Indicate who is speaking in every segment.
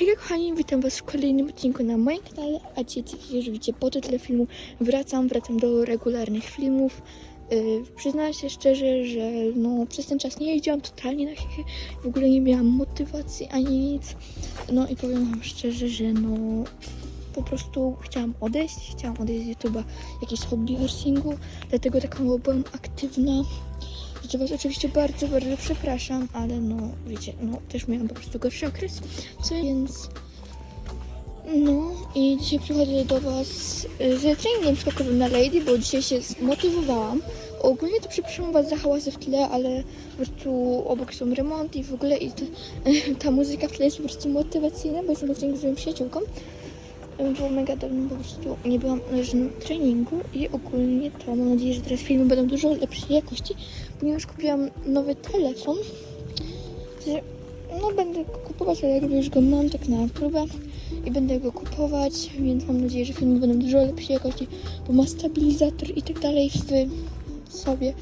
Speaker 1: Hej kochani, witam was w kolejnym odcinku na moim kanale, a dzisiaj już widzicie po tytule filmu wracam, wracam do regularnych filmów. Yy, przyznaję się szczerze, że no, przez ten czas nie jeździłam totalnie na chichy, w ogóle nie miałam motywacji ani nic. No i powiem wam szczerze, że no po prostu chciałam odejść, chciałam odejść z YouTube'a, jakieś hobby horsingu, dlatego taka byłam aktywna. Za was oczywiście bardzo, bardzo przepraszam, ale no wiecie, no też miałam po prostu gorszy okres, co więc no i dzisiaj przychodzę do was z treningiem skokowym na Lady, bo dzisiaj się zmotywowałam. Ogólnie to przepraszam was za hałasy w tle, ale po prostu obok są remonty i w ogóle i ta, ta muzyka w tle jest po prostu motywacyjna, bo jestem na treningu z moją przyjaciółką. Było mega dawno, po prostu nie byłam na żadnym treningu i ogólnie to mam nadzieję, że teraz filmy będą dużo lepszej jakości, ponieważ kupiłam nowy telefon, no będę go kupować, ale jakby już go mam tak na próbę i będę go kupować, więc mam nadzieję, że filmy będą dużo lepszej jakości, bo ma stabilizator i tak dalej w sobie.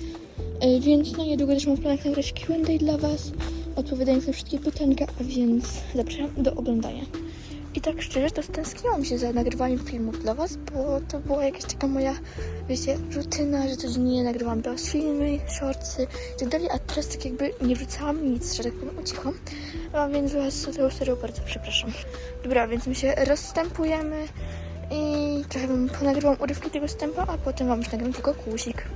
Speaker 1: E, Więc no niedługo też mam w planach nagrać Q&A dla Was, odpowiadając na wszystkie pytanka, a więc zapraszam do oglądania. Tak szczerze, to stęskniłam się za nagrywaniem filmów dla Was, bo to była jakaś taka moja, wiecie, rutyna, że codziennie nagrywałam dla Was filmy, shortsy i tak a teraz tak jakby nie wrzucałam nic, że tak powiem, ucichłam. A więc Was serio, serio bardzo przepraszam. Dobra, więc my się rozstępujemy i trochę wam ponagrywam urywki tego stępa, a potem Wam już nagram tylko kłusik.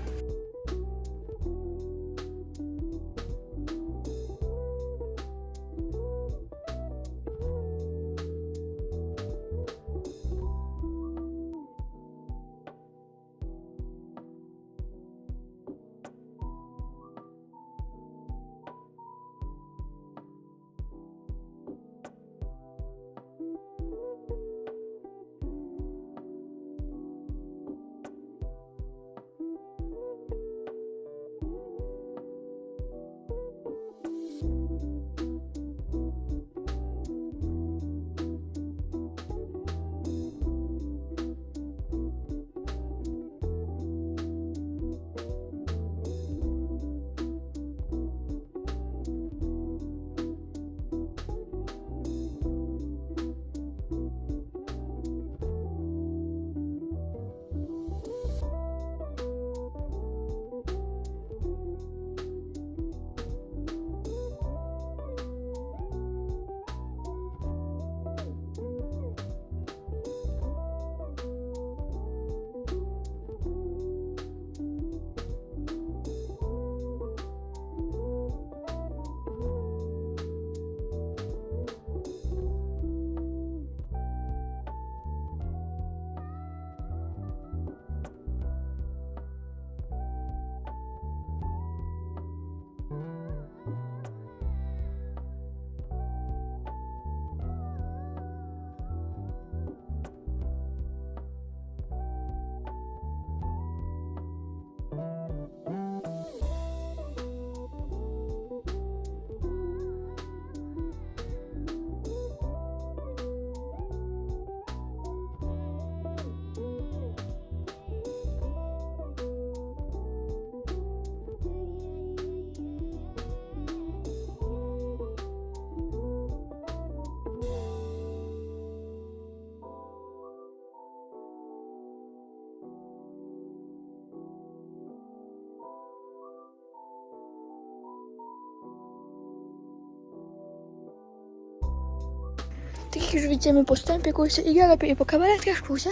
Speaker 1: Tak już widzimy po stępie kursie i galopie i po kabaretkach kursie,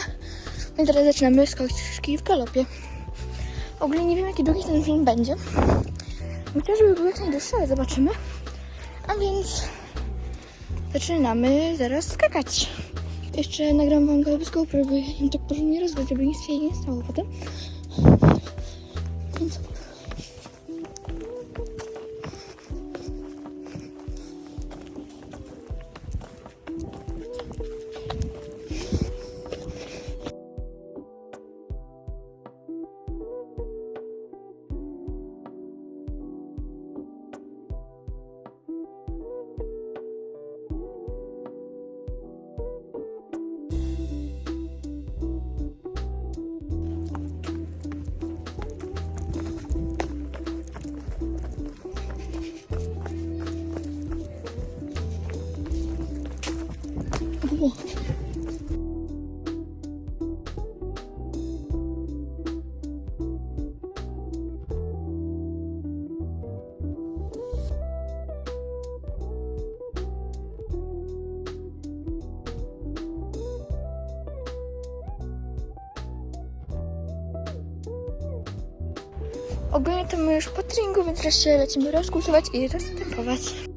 Speaker 1: więc teraz zaczynamy skoczki w galopie. Ogólnie nie wiem jaki długi ten film będzie. Myślę, żeby był jak najdłuższy, ale zobaczymy. A więc zaczynamy zaraz skakać. Jeszcze nagram wam galop z GoPro, im tak porządnie rozgryć, żeby nic się nie stało potem. Więc było. Ogólnie to my już po treningu, więc teraz się lecimy rozkusować i roztempować.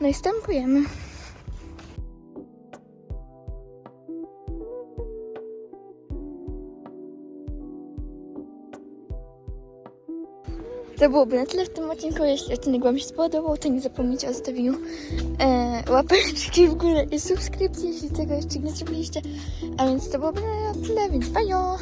Speaker 1: No i. To byłoby na tyle w tym odcinku. Jeśli odcinek Wam się spodobał, to nie zapomnijcie o zostawieniu e, łapeczki w górę i subskrypcji, jeśli tego jeszcze nie zrobiliście. A więc to byłoby na tyle, więc bajo!